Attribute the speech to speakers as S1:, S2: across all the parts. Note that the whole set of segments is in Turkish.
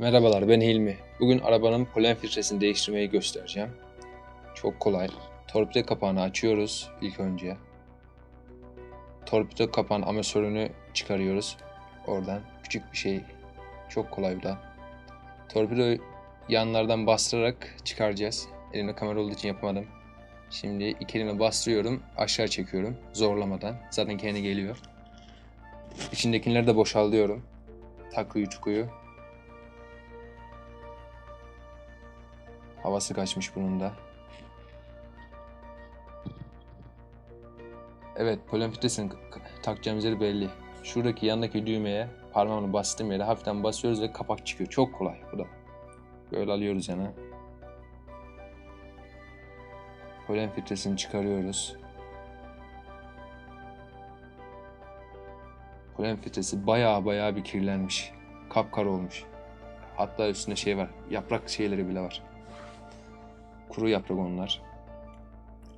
S1: Merhabalar ben Hilmi. Bugün arabanın polen filtresini değiştirmeyi göstereceğim. Çok kolay. Torpido kapağını açıyoruz ilk önce. Torpido kapağın amatörünü çıkarıyoruz. Oradan küçük bir şey. Çok kolay bu da. Torpido yanlardan bastırarak çıkaracağız. Elimde kamera olduğu için yapamadım. Şimdi iki elime bastırıyorum. Aşağı çekiyorum. Zorlamadan. Zaten kendi geliyor. İçindekileri de boşaltıyorum. Takıyı çukuyu. Havası kaçmış bunun da. Evet, k- takacağımız yer belli. Şuradaki yandaki düğmeye parmağımla bastığım yere hafiften basıyoruz ve kapak çıkıyor. Çok kolay bu da. Böyle alıyoruz yana. Polen filtresini çıkarıyoruz. Polen filtresi baya baya bir kirlenmiş. Kapkara olmuş. Hatta üstünde şey var. Yaprak şeyleri bile var. Kuru yaprak onlar.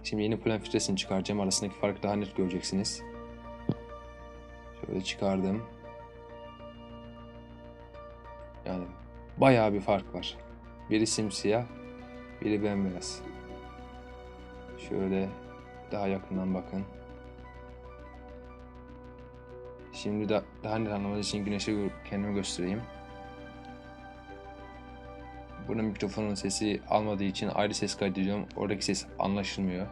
S1: Şimdi yeni polen filtresini çıkaracağım. Arasındaki farkı daha net göreceksiniz. Şöyle çıkardım. Yani bayağı bir fark var. Biri simsiyah, biri bembeyaz. Şöyle daha yakından bakın. Şimdi da daha net anlamanız için güneşe kendimi göstereyim. Bunun mikrofonun sesi almadığı için ayrı ses kaydediyorum. Oradaki ses anlaşılmıyor.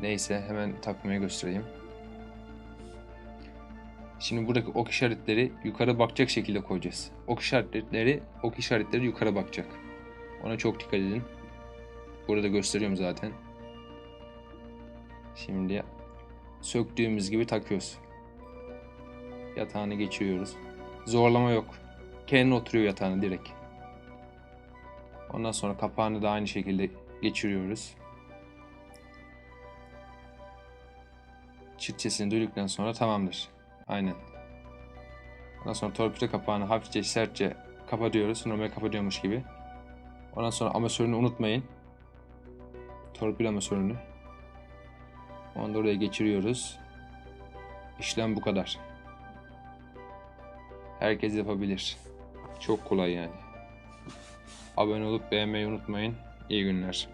S1: Neyse hemen takmaya göstereyim. Şimdi buradaki ok işaretleri yukarı bakacak şekilde koyacağız. Ok işaretleri, ok işaretleri yukarı bakacak. Ona çok dikkat edin. Burada gösteriyorum zaten. Şimdi söktüğümüz gibi takıyoruz. Yatağını geçiriyoruz. Zorlama yok. Kendi oturuyor yatağına direkt. Ondan sonra kapağını da aynı şekilde geçiriyoruz. Çiftçesini duyduktan sonra tamamdır. Aynen. Ondan sonra torpido kapağını hafifçe sertçe kapatıyoruz. Normal kapatıyormuş gibi. Ondan sonra amatörünü unutmayın. Torpido amatörünü. Onu da oraya geçiriyoruz. İşlem bu kadar. Herkes yapabilir. Çok kolay yani. Abone olup beğenmeyi unutmayın. İyi günler.